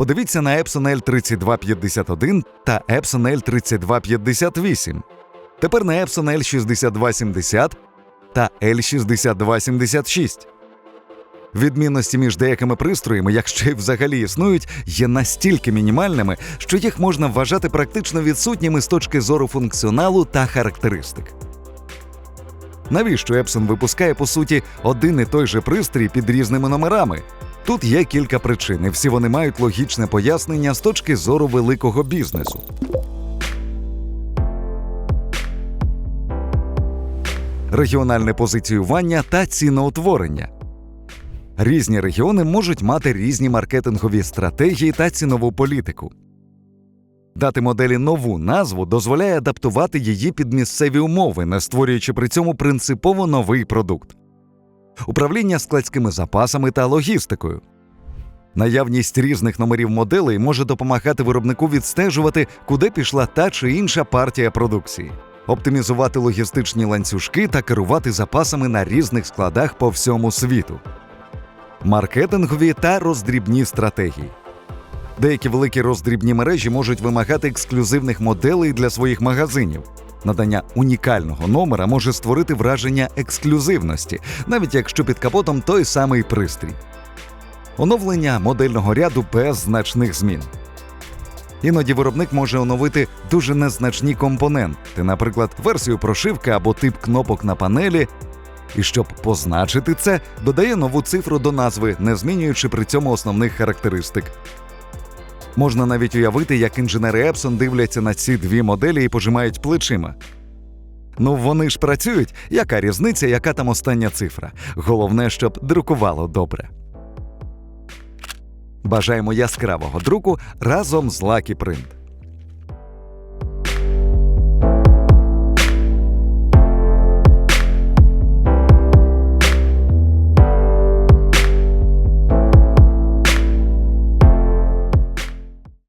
Подивіться на Epson L3251 та Epson L3258. Тепер на Epson L6270 та L6276. Відмінності між деякими пристроями, якщо й взагалі існують, є настільки мінімальними, що їх можна вважати практично відсутніми з точки зору функціоналу та характеристик. Навіщо Epson випускає по суті один і той же пристрій під різними номерами? Тут є кілька причин, і всі вони мають логічне пояснення з точки зору великого бізнесу. Регіональне позиціювання та ціноутворення. Різні регіони можуть мати різні маркетингові стратегії та цінову політику. Дати моделі нову назву дозволяє адаптувати її під місцеві умови, не створюючи при цьому принципово новий продукт. Управління складськими запасами та логістикою. Наявність різних номерів моделей може допомагати виробнику відстежувати, куди пішла та чи інша партія продукції, оптимізувати логістичні ланцюжки та керувати запасами на різних складах по всьому світу. Маркетингові та роздрібні стратегії. Деякі великі роздрібні мережі можуть вимагати ексклюзивних моделей для своїх магазинів. Надання унікального номера може створити враження ексклюзивності, навіть якщо під капотом той самий пристрій. Оновлення модельного ряду без значних змін. Іноді виробник може оновити дуже незначні компоненти, наприклад, версію прошивки або тип кнопок на панелі. І щоб позначити це, додає нову цифру до назви, не змінюючи при цьому основних характеристик. Можна навіть уявити, як інженери Епсон дивляться на ці дві моделі і пожимають плечима. Ну вони ж працюють, яка різниця, яка там остання цифра. Головне, щоб друкувало добре. Бажаємо яскравого друку разом з Lucky Print.